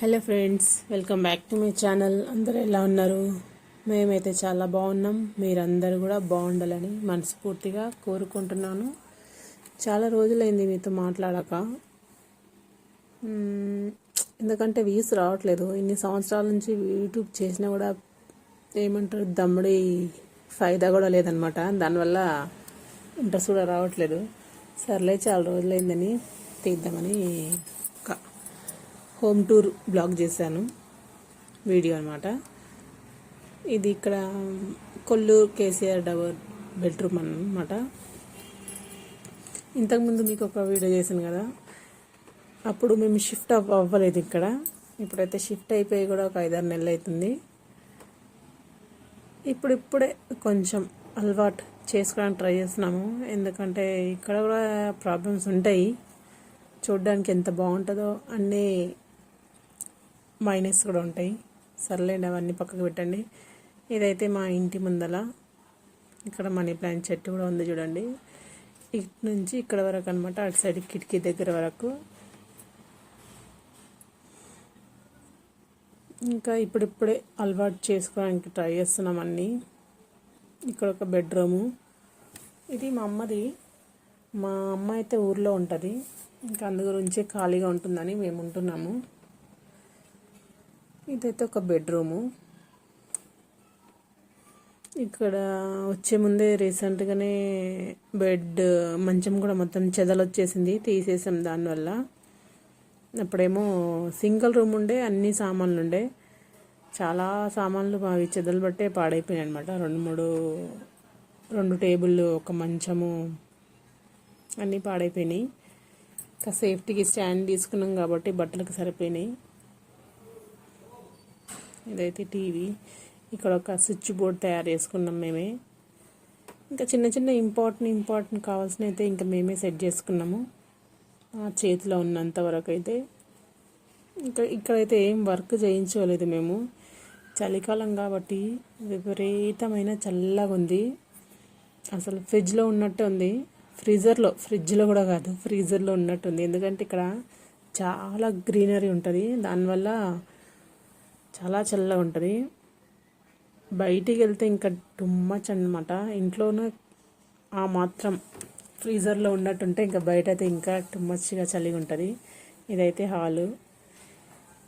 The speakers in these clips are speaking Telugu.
Hello friends welcome back to my channel అందరూ ఎలా ఉన్నారు? మేమైతే చాలా బాగున్నాం. మీరందరూ కూడా బాగుండాలని మనస్ఫూర్తిగా కోరుకుంటున్నాను. చాలా రోజులైంది మీతో మాట్లాడక. ఎందుకంటే వ్యూస్ రావట్లేదు. ఇన్ని సంవత్సరాల నుంచి యూట్యూబ్ చేసినా కూడా ఏమంటారు దమ్ముడి ఫైదా కూడా లేదనమాట దానివల్ల ఇంట్రెస్ట్ కూడా రావట్లేదు. సర్లే చాలా రోజులైందని తీద్దామని హోమ్ టూర్ బ్లాగ్ చేశాను. వీడియో అనమాట ఇది ఇక్కడ కొల్లూరు కేసీఆర్ డబర్ బెడ్రూమ్ అనమాట ఇంతకుముందు మీకు ఒక వీడియో చేశాను కదా. అప్పుడు మేము షిఫ్ట్ అవ్వలేదు ఇక్కడ. ఇప్పుడైతే షిఫ్ట్ అయిపోయి కూడా ఒక ఐదారు నెలలు అవుతుంది ఇప్పుడిప్పుడే కొంచెం అలవాటు చేసుకోవడానికి ట్రై చేస్తున్నాము. ఎందుకంటే ఇక్కడ కూడా ప్రాబ్లమ్స్ ఉంటాయి. చూడడానికి ఎంత బాగుంటుందో అన్నీ మైనస్ కూడా ఉంటాయి. సర్లేండి అవన్నీ పక్కకు పెట్టండి. ఇదైతే మా ఇంటి ముందల ఇక్కడ మనీ ప్లాంట్ చెట్టు కూడా ఉంది చూడండి. ఇటు నుంచి ఇక్కడ వరకు అనమాట అటు సైడ్ కిటికీ దగ్గర వరకు. ఇంకా ఇప్పుడిప్పుడే అలవాటు చేసుకోవడానికి ట్రై చేస్తున్నాం అన్నీ. ఇక్కడ ఒక బెడ్రూము. ఇది మా అమ్మది. మా అమ్మ అయితే ఊర్లో ఉంటుంది. ఇంకా అందు గురించి ఖాళీగా ఉంటుందని మేము ఉంటున్నాము. ఇదైతే ఒక బెడ్రూము. ఇక్కడ వచ్చే ముందే రీసెంట్గానే బెడ్ మంచం కూడా మొత్తం చెదలు వచ్చేసింది తీసేసాం దానివల్ల. అప్పుడేమో సింగిల్ రూమ్ ఉండే అన్ని సామాన్లు ఉండే. చాలా సామాన్లు అవి చెదలు బట్టే పాడైపోయాయి అనమాట రెండు మూడు రెండు టేబుల్ ఒక మంచము అన్నీ పాడైపోయినాయి. ఇంకా సేఫ్టీకి స్టాండ్ తీసుకున్నాం కాబట్టి బట్టలకు సరిపోయినాయి. ఇదైతే టీవీ. ఇక్కడ ఒక స్విచ్ బోర్డ్ తయారు చేసుకున్నాం మేమే. ఇంకా చిన్న చిన్న ఇంపార్టెంట్ ఇంపార్టెంట్ కావాల్సిన అయితే ఇంకా మేమే సెట్ చేసుకున్నాము. ఆ చేతిలో ఉన్నంత వరకు అయితే. ఇంకా ఇక్కడైతే ఏం వర్క్ చేయించుకోలేదు మేము. చలికాలం కాబట్టి విపరీతమైన చల్లగా ఉంది. అసలు ఫ్రిడ్జ్లో ఉన్నట్టు ఉంది. ఫ్రీజర్లో ఫ్రిడ్జ్లో కూడా కాదు ఫ్రీజర్లో ఉన్నట్టుంది ఎందుకంటే ఇక్కడ చాలా గ్రీనరీ ఉంటుంది. దానివల్ల చాలా చల్లగా ఉంటుంది. బయటికి వెళ్తే ఇంకా టూ మచ్ అనమాట ఇంట్లోనే ఆ మాత్రం ఫ్రీజర్లో ఉన్నట్టుంటే ఇంకా బయట అయితే ఇంకా టూ మచ్గా చలిగా ఉంటుంది. ఇదైతే హాలు.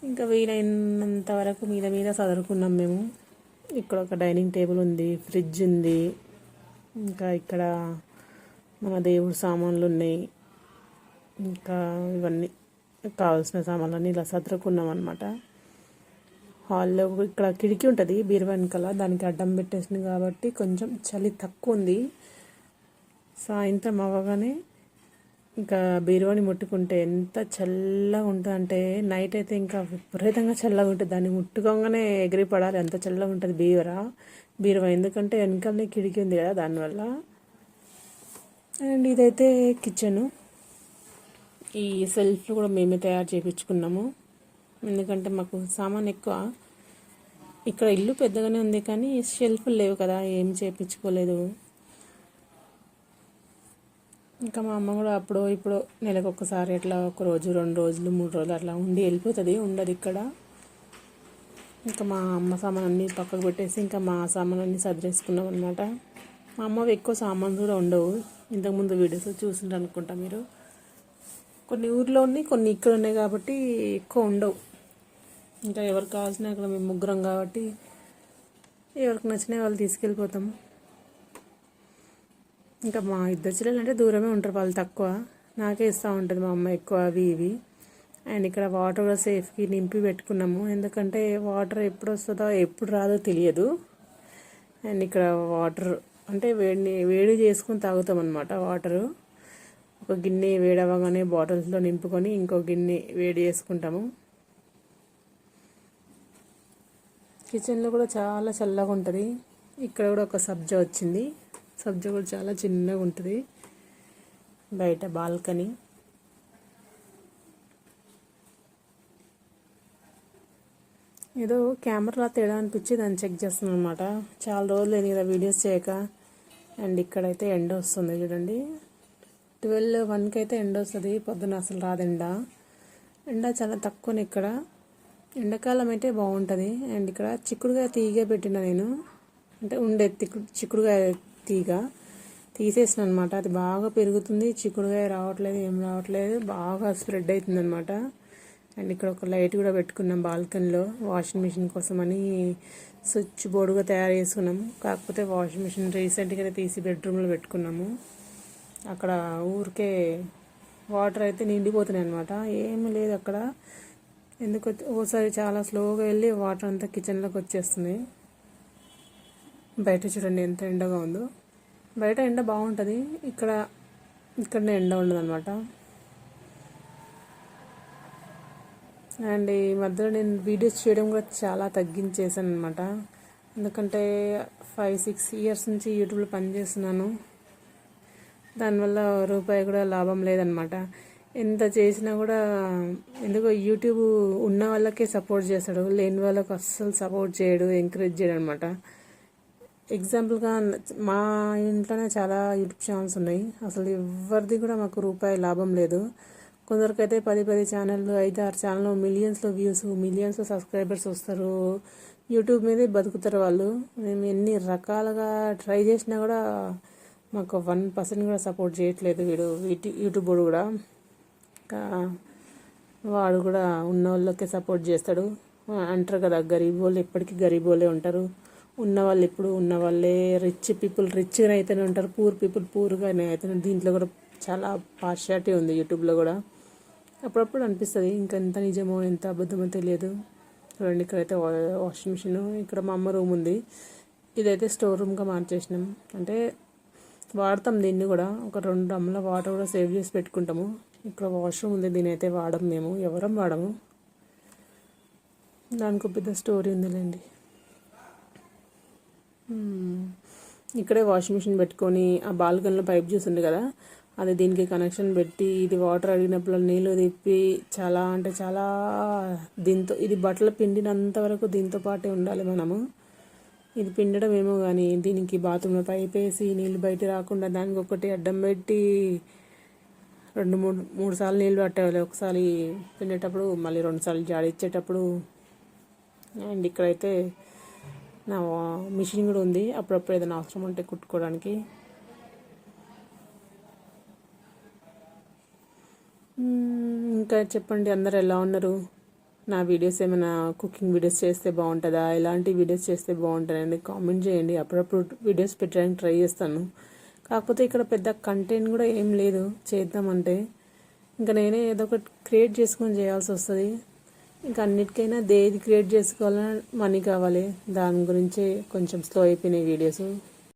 ఇంకా వీలైనంత వరకు మీద మీద చదువుకున్నాం మేము. ఇక్కడ ఒక డైనింగ్ టేబుల్ ఉంది ఫ్రిడ్జ్ ఉంది. ఇంకా ఇక్కడ మన దేవుడి సామాన్లు ఉన్నాయి. ఇంకా ఇవన్నీ కావాల్సిన సామాన్లన్నీ ఇలా సదురుకున్నాం అనమాట హాల్లో ఇక్కడ కిటికీ ఉంటుంది బీరువా వెనకాల దానికి అడ్డం పెట్టేసింది కాబట్టి కొంచెం చలి తక్కువ ఉంది. సాయంత్రం అవ్వగానే ఇంకా బీరువాని ముట్టుకుంటే ఎంత చల్లగా ఉంటుంది అంటే నైట్ అయితే ఇంకా విపరీతంగా చల్లగా ఉంటుంది. దాన్ని ముట్టుకోగానే ఎగిరి పడాలి. ఎంత చల్లగా ఉంటుంది బీరువా. బీరువా ఎందుకంటే వెనకాలనే కిటికీ ఉంది కదా దానివల్ల. అండ్ ఇదైతే కిచెను ఈ సెల్ఫ్లు కూడా మేమే తయారు చేయించుకున్నాము ఎందుకంటే మాకు సామాన్ ఎక్కువ. ఇక్కడ ఇల్లు పెద్దగానే ఉంది కానీ షెల్ఫ్లు లేవు కదా ఏం చేయించుకోలేదు ఇంకా మా అమ్మ కూడా అప్పుడు ఇప్పుడు నెలకు ఒక్కసారి అట్లా ఒక రోజు రెండు రోజులు మూడు రోజులు అట్లా ఉండి వెళ్ళిపోతుంది ఉండదు ఇక్కడ. ఇంకా మా అమ్మ సామాన్ అన్నీ పక్కకు పెట్టేసి ఇంకా మా సామాన్ అన్నీ సదిరేసుకున్నాం అనమాట మా అమ్మవి ఎక్కువ సామాన్లు కూడా ఉండవు. ఇంతకుముందు వీడియోస్ చూసిండ్రు అనుకుంటా మీరు. కొన్ని ఊర్లో ఉన్నాయి కొన్ని ఇక్కడ ఉన్నాయి కాబట్టి ఎక్కువ ఉండవు. ఇంకా ఎవరికి కావాల్సిన అక్కడ మేము ముగ్గురం కాబట్టి ఎవరికి నచ్చినా వాళ్ళు తీసుకెళ్ళిపోతాం. ఇంకా మా ఇద్దరు చెల్లెలు అంటే దూరమే ఉంటారు వాళ్ళు తక్కువ. నాకే ఇస్తూ ఉంటుంది మా అమ్మ ఎక్కువ అవి ఇవి. అండ్ ఇక్కడ వాటర్ కూడా సేఫ్కి నింపి పెట్టుకున్నాము. ఎందుకంటే వాటర్ ఎప్పుడు వస్తుందో ఎప్పుడు రాదో తెలియదు. అండ్ ఇక్కడ వాటర్ అంటే వేడి వేడి చేసుకొని తాగుతాం అనమాట వాటరు. ఒక గిన్నె వేడవగానే బాటిల్స్లో నింపుకొని ఇంకో గిన్నె వేడి చేసుకుంటాము. కిచెన్లో కూడా చాలా చల్లగా ఉంటుంది. ఇక్కడ కూడా ఒక సబ్జా వచ్చింది. సబ్జా కూడా చాలా చిన్నగా ఉంటుంది. బయట బాల్కనీ. ఏదో కెమెరా తేడా అనిపించి దాన్ని చెక్ చేస్తున్నాను అనమాట చాలా రోజులు నేను కదా వీడియోస్ చేయక. అండ్ ఇక్కడైతే ఎండ వస్తుంది చూడండి. ట్వెల్వ్ వన్కి అయితే ఎండ వస్తుంది. పొద్దున అసలు రాదు ఎండ. ఎండ చాలా తక్కువనే ఇక్కడ. ఎండాకాలం అయితే బాగుంటుంది. అండ్ ఇక్కడ చిక్కుడుగా తీగ పెట్టిన నేను. అంటే ఉండే తిక్కు చిక్కుడుగాయ తీగ. తీసేసిన అనమాట అది బాగా పెరుగుతుంది. చిక్కుడుగాయ రావట్లేదు ఏం రావట్లేదు. బాగా స్ప్రెడ్ అవుతుంది అనమాట అండ్ ఇక్కడ ఒక లైట్ కూడా పెట్టుకున్నాం బాల్కనీలో. వాషింగ్ మిషన్ కోసం అని స్విచ్ బోర్డుగా తయారు చేసుకున్నాము కాకపోతే వాషింగ్ మిషన్ రీసెంట్గానే తీసి బెడ్రూమ్లో పెట్టుకున్నాము. అక్కడ ఊరికే వాటర్ అయితే నిండిపోతున్నాయి అనమాట ఏమీ లేదు అక్కడ. ఎందుకు ఓసారి చాలా స్లోగా వెళ్ళి వాటర్ అంతా కిచెన్లోకి వచ్చేస్తుంది. బయట చూడండి ఎంత ఎండగా ఉందో. బయట ఎండ బాగుంటుంది. ఇక్కడ ఇక్కడనే ఎండ ఉండదన్నమాట. అండ్ ఈ మధ్యలో నేను వీడియోస్ చేయడం కూడా చాలా తగ్గించేసాను అనమాట ఎందుకంటే ఫైవ్ సిక్స్ ఇయర్స్ నుంచి యూట్యూబ్లో పనిచేస్తున్నాను. దానివల్ల రూపాయి కూడా లాభం లేదనమాట ఎంత చేసినా కూడా ఎందుకో యూట్యూబ్ ఉన్న వాళ్ళకే సపోర్ట్ చేస్తాడు. లేని వాళ్ళకు అస్సలు సపోర్ట్ చేయడు ఎంకరేజ్ చేయడు అనమాట ఎగ్జాంపుల్గా మా ఇంట్లోనే చాలా యూట్యూబ్ ఛానల్స్ ఉన్నాయి. అసలు ఎవరిది కూడా మాకు రూపాయి లాభం లేదు. కొందరికైతే పది పది ఛానళ్ళు ఐదు ఆరు ఛానళ్ళు మిలియన్స్లో వ్యూస్ మిలియన్స్లో సబ్స్క్రైబర్స్ వస్తారు. యూట్యూబ్ మీదే బతుకుతారు వాళ్ళు. మేము ఎన్ని రకాలుగా ట్రై చేసినా కూడా మాకు వన్ పర్సెంట్ కూడా సపోర్ట్ చేయట్లేదు వీడు యూట్యూబ్ కూడా. ఇంకా వాడు కూడా ఉన్న వాళ్ళకే సపోర్ట్ చేస్తాడు. అంటారు కదా గరీబ్ వాళ్ళు ఎప్పటికీ గరీబ్ వాళ్ళే ఉంటారు. ఉన్న వాళ్ళు ఎప్పుడు ఉన్న వాళ్ళే రిచ్ పీపుల్ రిచ్గా అయితేనే ఉంటారు పూర్ పీపుల్ పూర్గానే అయితే దీంట్లో కూడా చాలా పార్షాలిటీ ఉంది యూట్యూబ్లో కూడా. అప్పుడప్పుడు అనిపిస్తుంది ఇంకా ఎంత నిజమో ఎంత అబద్ధమో తెలియదు. చూడండి ఇక్కడైతే వాషింగ్ మిషన్ ఇక్కడ మా అమ్మ రూమ్ ఉంది. ఇదైతే స్టోర్ రూమ్గా మార్చేసినాం. అంటే వాడతాం దీన్ని కూడా ఒక రెండు డ్రమ్ల వాటర్ కూడా సేవ్ చేసి పెట్టుకుంటాము. ఇక్కడ వాష్రూమ్ ఉంది దీని అయితే వాడము మేము. ఎవరం వాడము? దానికి పెద్ద స్టోరీ ఉందిలేండి. ఇక్కడే వాషింగ్ మిషన్ పెట్టుకొని ఆ బాల్కనీలో పైప్ జ్యూస్ కదా అది దీనికి కనెక్షన్ పెట్టి ఇది వాటర్ అడిగినప్పుడు నీళ్ళు తిప్పి చాలా అంటే చాలా దీంతో ఇది బట్టలు పిండినంత వరకు దీంతో పాటే ఉండాలి మనము. ఇది పిండడం ఏమో కానీ దీనికి బాత్రూంలో పైప్ వేసి నీళ్ళు బయట రాకుండా దానికి ఒకటి అడ్డం పెట్టి రెండు మూడు మూడు సార్లు నీళ్ళు పట్టేవాళ్ళు ఒకసారి తినేటప్పుడు మళ్ళీ రెండు సార్లు జాడిచ్చేటప్పుడు అండ్ ఇక్కడైతే నా మిషన్ కూడా ఉంది. అప్పుడప్పుడు ఏదైనా అవసరం ఉంటే కుట్టుకోవడానికి. ఇంకా చెప్పండి అందరు ఎలా ఉన్నారు? నా వీడియోస్ ఏమైనా కుకింగ్ వీడియోస్ చేస్తే బాగుంటుందా? ఎలాంటి వీడియోస్ చేస్తే బాగుంటుందండి కామెంట్ చేయండి. అప్పుడప్పుడు వీడియోస్ పెట్టడానికి ట్రై చేస్తాను. కాకపోతే ఇక్కడ పెద్ద కంటెంట్ కూడా ఏం లేదు చేద్దామంటే. ఇంకా నేనే ఏదో ఒకటి క్రియేట్ చేసుకొని చేయాల్సి వస్తుంది. ఇంకా అన్నిటికైనా దేది క్రియేట్ చేసుకోవాలన్నా మనీ కావాలి. దాని గురించి కొంచెం స్లో అయిపోయినాయి వీడియోస్